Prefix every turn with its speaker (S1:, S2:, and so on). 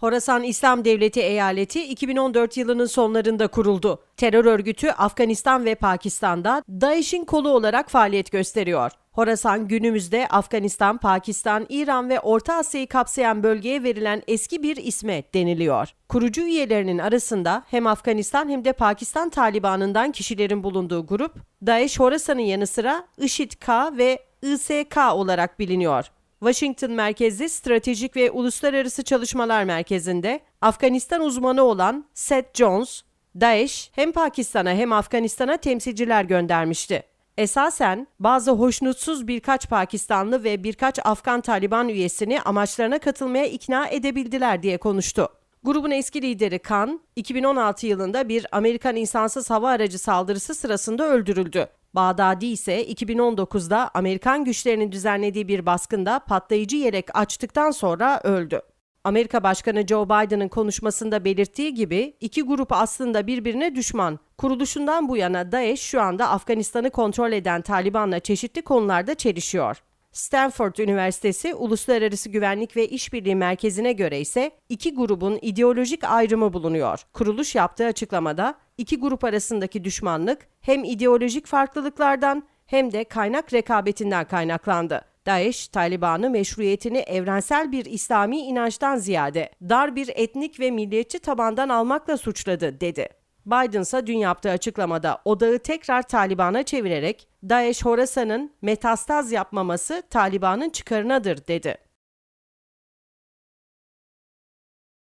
S1: Horasan İslam Devleti eyaleti 2014 yılının sonlarında kuruldu. Terör örgütü Afganistan ve Pakistan'da DAEŞ'in kolu olarak faaliyet gösteriyor. Horasan günümüzde Afganistan, Pakistan, İran ve Orta Asya'yı kapsayan bölgeye verilen eski bir isme deniliyor. Kurucu üyelerinin arasında hem Afganistan hem de Pakistan Taliban'ından kişilerin bulunduğu grup, DAEŞ Horasan'ın yanı sıra IŞİD-K ve ISK olarak biliniyor. Washington merkezli Stratejik ve Uluslararası Çalışmalar Merkezi'nde Afganistan uzmanı olan Seth Jones, DAEŞ hem Pakistan'a hem Afganistan'a temsilciler göndermişti. Esasen bazı hoşnutsuz birkaç Pakistanlı ve birkaç Afgan Taliban üyesini amaçlarına katılmaya ikna edebildiler diye konuştu. Grubun eski lideri Khan, 2016 yılında bir Amerikan insansız hava aracı saldırısı sırasında öldürüldü. Bağdadi ise 2019'da Amerikan güçlerinin düzenlediği bir baskında patlayıcı yelek açtıktan sonra öldü. Amerika Başkanı Joe Biden'ın konuşmasında belirttiği gibi iki grup aslında birbirine düşman. Kuruluşundan bu yana DAEŞ şu anda Afganistan'ı kontrol eden Taliban'la çeşitli konularda çelişiyor. Stanford Üniversitesi Uluslararası Güvenlik ve İşbirliği Merkezi'ne göre ise iki grubun ideolojik ayrımı bulunuyor. Kuruluş yaptığı açıklamada iki grup arasındaki düşmanlık hem ideolojik farklılıklardan hem de kaynak rekabetinden kaynaklandı. DAEŞ, Taliban'ı meşruiyetini evrensel bir İslami inançtan ziyade dar bir etnik ve milliyetçi tabandan almakla suçladı, dedi. Biden ise dün yaptığı açıklamada odağı tekrar Taliban'a çevirerek DAEŞ Horasan'ın metastaz yapmaması Taliban'ın çıkarınadır dedi.